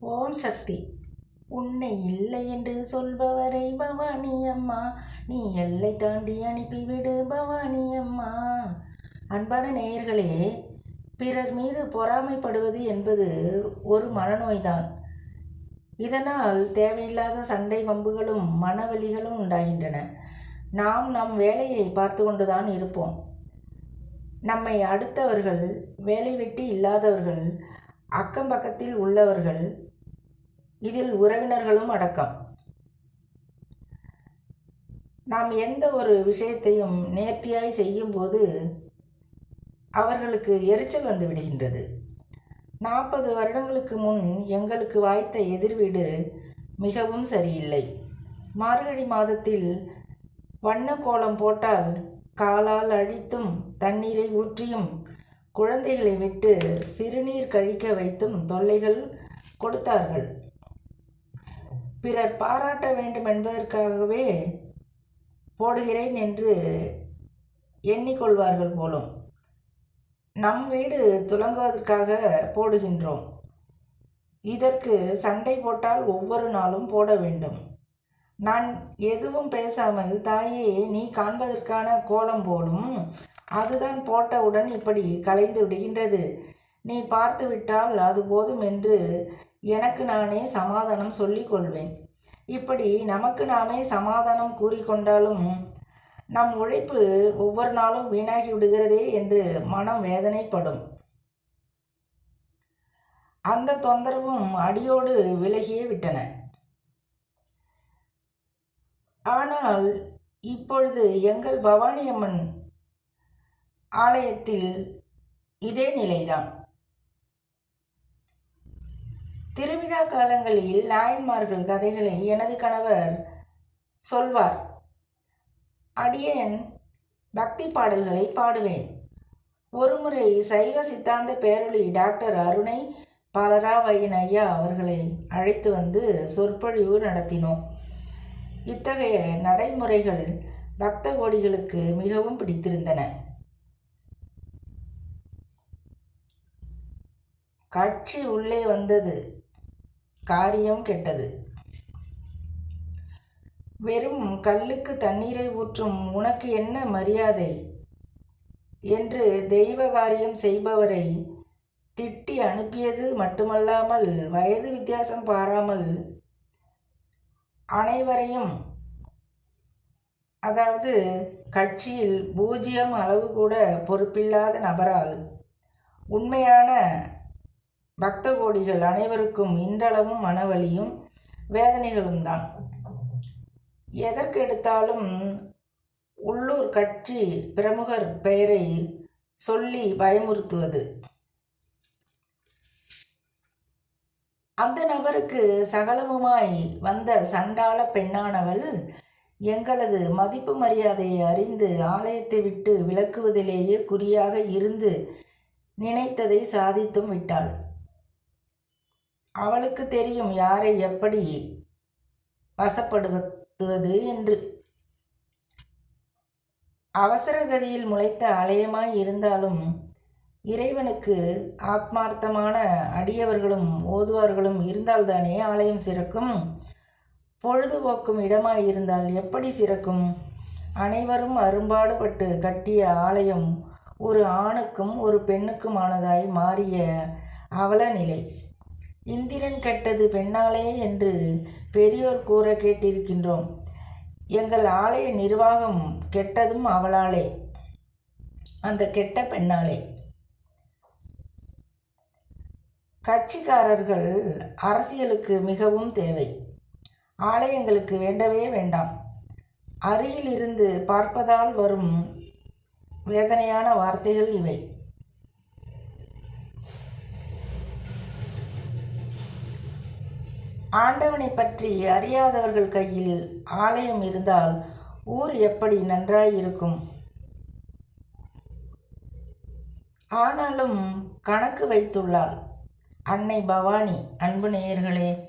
ஓம் சக்தி. உன்னை இல்லை என்று சொல்பவரை பவானி அம்மா நீ எல்லை தாண்டி அனுப்பிவிடு பவானி அம்மா. அன்பான நேயர்களே பிறர் மீது பொறாமைப்படுவது என்பது ஒரு மனநோய்தான். இதனால் தேவையில்லாத சண்டை வம்புகளும் மனவலிகளும் உண்டாகின்றன. நாம் நம் வேலையை பார்த்து கொண்டுதான் இருப்போம். நம்மை அடுத்தவர்கள் வேலை வெட்டி இல்லாதவர்கள் அக்கம் பக்கத்தில் உள்ளவர்கள் இதில் உறவினர்களும் அடக்கம். நாம் எந்த ஒரு விஷயத்தையும் நேர்த்தியாய் செய்யும்போது அவர்களுக்கு எரிச்சல் வந்து விடுகின்றது. நாற்பது வருடங்களுக்கு முன் எங்களுக்கு வாய்த்த எதிர்வீடு மிகவும் சரியில்லை. மார்கழி மாதத்தில் வண்ண கோலம் போட்டால் காலால் அழித்தும் தண்ணீரை ஊற்றியும் குழந்தைகளை விட்டு சிறுநீர் கழிக்க வைத்தும் தொல்லைகள் கொடுத்தார்கள். பிறர் பாராட்ட வேண்டும் என்பதற்காகவே போடுகிறேன் என்று எண்ணிக்கொள்வார்கள் போலும். நம் வீடு துலங்குவதற்காக போடுகின்றோம். இதற்கு சண்டை போட்டால் ஒவ்வொரு நாளும் போட வேண்டும். நான் எதுவும் பேசாமல் தாயே நீ காண்பதற்கான கோலம் போலும். அதுதான் போட்டவுடன் இப்படி கலைந்து விடுகின்றது. நீ பார்த்து விட்டால் அது போதும் என்று எனக்கு நானே சமாதானம் சொல்லி கொள்வேன் இப்படி நமக்கு நாமே சமாதானம் கூறிக்கொண்டாலும் நம் உழைப்பு ஒவ்வொரு நாளும் வீணாகி விடுகிறதே என்று மனம் வேதனைப்படும். அந்த தொந்தரவும் அடியோடு விலகியே விட்டன. ஆனால் இப்பொழுது எங்கள் பவானி அம்மன் ஆலயத்தில் இதே நிலைதான். திருவிழா காலங்களில் நாயன்மார்கள் கதைகளை எனது கணவர் சொல்வார். அடியேன் பக்தி பாடல்களை பாடுவேன். ஒருமுறை சைவ சித்தாந்த பேரொளி டாக்டர் அருணை பாலராவையன் ஐயா அவர்களை அழைத்து வந்து சொற்பொழிவு நடத்தினோம். இத்தகைய நடைமுறைகள் பக்த கோடிகளுக்கு மிகவும் பிடித்திருந்தன. கட்சி உள்ளே வந்தது. காரியம் கெட்டது. வெறும் கல்லுக்கு தண்ணீரை ஊற்றும் உனக்கு என்ன மரியாதை? என்று தெய்வ காரியம் செய்பவரை திட்டி அனுப்பியது மட்டுமல்லாமல் வயது வித்தியாசம் பாராமல் அனைவரையும் அதாவது கட்சியில் பூஜ்ஜியம் அளவு கூட பொறுப்பில்லாத நபரால் உண்மையான பக்த கோடிகள் அனைவருக்கும் இன்றளவும் மனவலியும் வேதனைகளும் தான் எதற்கெடுத்தாலும் உள்ளூர் கட்சி பிரமுகர் பெயரை சொல்லி பயமுறுத்துவது. அந்த நபருக்கு சகலமுமாய் வந்த சண்டாள பெண்ணானவள் எங்களது மதிப்பு மரியாதையை அறிந்து ஆலயத்தை விட்டு விலக்குவதிலேயே குறியாக இருந்து நினைத்ததை சாதித்தும் விட்டாள். அவளுக்கு தெரியும் யாரை எப்படி வசப்படுத்துவது என்று. அவசரகதியில் முளைத்த ஆலயமாய் இருந்தாலும் இறைவனுக்கு ஆத்மார்த்தமான அடியவர்களும் ஓதுவார்களும் இருந்தால்தானே ஆலயம் சிறக்கும்? பொழுதுபோக்கும் இடமாய் இருந்தால் எப்படி சிறக்கும்? அனைவரும் அரும்பாடுபட்டு கட்டிய ஆலயம் ஒரு ஆணுக்கும் ஒரு பெண்ணுக்குமானதாய் மாறிய அவல நிலை. இந்திரன் கெட்டது பெண்ணாலே என்று பெரியோர் கூற கேட்டிருக்கின்றோம். எங்கள் ஆலய நிர்வாகம் கெட்டதும் அவளாலே அந்த கெட்ட பெண்ணாலே. கட்சிக்காரர்கள் அரசியலுக்கு மிகவும் தேவை. ஆலயங்களுக்கு வேண்டவே வேண்டாம். அருகிலிருந்து பார்ப்பதால் வரும் வேதனையான வார்த்தைகள் இவை. ஆண்டவனை பற்றி அறியாதவர்கள் கையில் ஆலயம் இருந்தால் ஊர் எப்படி நன்றாயிருக்கும்? ஆனாலும் கணக்கு வைத்துள்ளாள். அன்னை பவானி அன்பு நேயர்களே